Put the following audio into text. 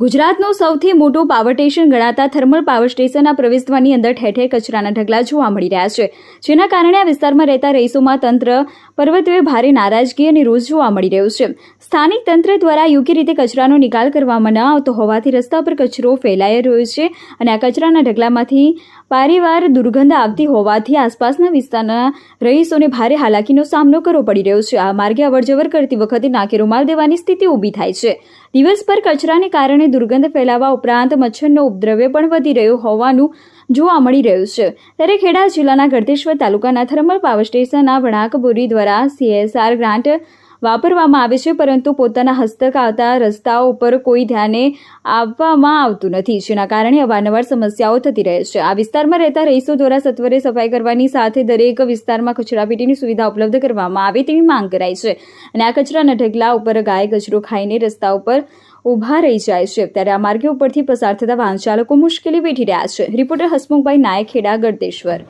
ગુજરાતનું સૌથી મોટું પાવર સ્ટેશન ગણાતા થર્મલ પાવર સ્ટેશનના પ્રવેશદ્વારની અંદર ઠેર ઠેર કચરાના ઢગલા જોવા મળી રહ્યા છે. જેના કારણે આ વિસ્તારમાં રહેતા રહીશોમાં તંત્ર પર્વતવે ભારે નારાજગી અને રોષ જોવા મળી રહ્યો છે. સ્થાનિક તંત્ર દ્વારા યોગ્ય રીતે કચરાનો નિકાલ કરવામાં ન આવતો હોવાથી રસ્તા પર કચરો ફેલાઈ રહ્યો છે અને આ કચરાના ઢગલામાંથી પારીવાર દુર્ગંધ આવતી હોવાથી આસપાસના વિસ્તારના રહીશોને ભારે હાલાકીનો સામનો કરવો પડી રહ્યો છે. આ માર્ગે અવરજવર કરતી વખતે નાકે રૂમાલ દેવાની સ્થિતિ ઊભી થાય છે. દિવસભર કચરાને કારણે દુર્ગંધ ફેલાવા ઉપરાંત મચ્છરનો ઉપદ્રવ્ય પણ વધી રહ્યો હોવાનું જોવા મળી રહ્યું છે. ત્યારે ખેડા જિલ્લાના ગળતેશ્વર તાલુકાના થર્મલ પાવર સ્ટેશનના વણાકબોરી દ્વારા સીએસઆર ગ્રાન્ટ વાપરવામાં આવે છે, પરંતુ પોતાના હસ્તક આવતા રસ્તાઓ ઉપર કોઈ ધ્યાને આપવામાં આવતું નથી. જેના કારણે અવારનવાર સમસ્યાઓ થતી રહે છે. આ વિસ્તારમાં રહેતા રહીશો દ્વારા સત્વરે સફાઈ કરવાની સાથે દરેક વિસ્તારમાં કચરાપેટીની સુવિધા ઉપલબ્ધ કરવામાં આવે તેવી માંગ કરાઈ છે. અને આ કચરાના ઢગલા ઉપર ગાય કચરો ખાઈને રસ્તા ઉપર ઊભા રહી જાય છે. ત્યારે આ માર્ગે ઉપરથી પસાર થતા વાહન ચાલકો મુશ્કેલી વેઠી રહ્યા છે. રિપોર્ટર હસમુખભાઈ નાયક ખેડા ગળતેશ્વર.